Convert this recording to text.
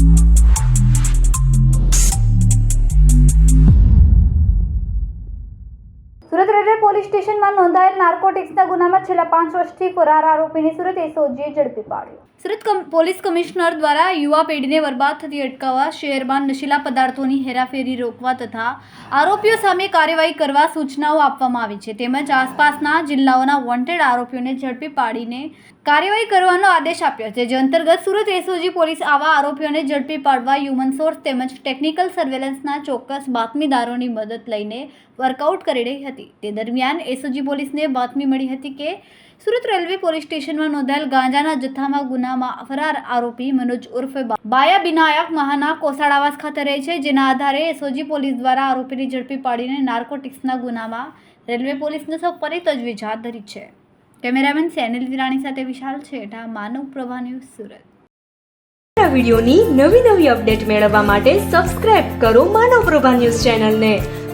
you Surat railway police સ્ટેશનમાં નોંધાયેલ નાર્કોટિક્સના ગુનામાં છેલ્લા પાંચ વર્ષથી ફરાર આરોપીની સુરત એસઓજીએ ઝડપી પાડ્યો. સુરત પોલીસ કમિશનર દ્વારા યુવા પેઢીને બરબાદ થતી અટકાવવા શહેરમાં નશીલા પદાર્થોની હેરાફેરી રોકવા તથા આરોપીઓ સામે કાર્યવાહી કરવા સૂચનાઓ આપવામાં આવી છે. તેમજ આસપાસના જિલ્લાઓના વોન્ટેડ આરોપીઓને ઝડપી પાડીને કાર્યવાહી કરવાનો આદેશ આપ્યો છે. જે અંતર્ગત સુરત એસઓજી પોલીસ આવા આરોપીઓને ઝડપી પાડવા હ્યુમન સોર્સ તેમજ ટેકનિકલ સર્વેલન્સના ચોક્કસ બાતમીદારોની મદદ લઈને વર્કઆઉટ કરી રહી હતી. તે દરમિયાન એસઓજી પોલીસને બાતમી મળી હતી કે સુરત રેલવે પોલીસ સ્ટેશનમાં નોંધાયેલ ગાંજાના જથ્થામાં ગુનામાં ફરાર આરોપી મનોજ ઉર્ફે બાયા બિનાયક મહાના કોસાડાવાસ ખાતે રહે છે, જેના આધારે એસઓજી પોલીસ દ્વારા આરોપીને ઝડપી પાડીને નાર્કોટિક્સના ગુનામાં રેલવે પોલીસને સફરી તજવીજ હાથ ધરી છે. કેમેરામેન સેનિલ વિરાણી સાથે વિશાલ છેઠા, માનવ પ્રભા ન્યૂઝ સુરત. વિડીયોની નવી નવી અપડેટ મેળવવા માટે સબસ્ક્રાઇબ કરો માનવ પ્રભા ન્યૂઝ ચેનલને.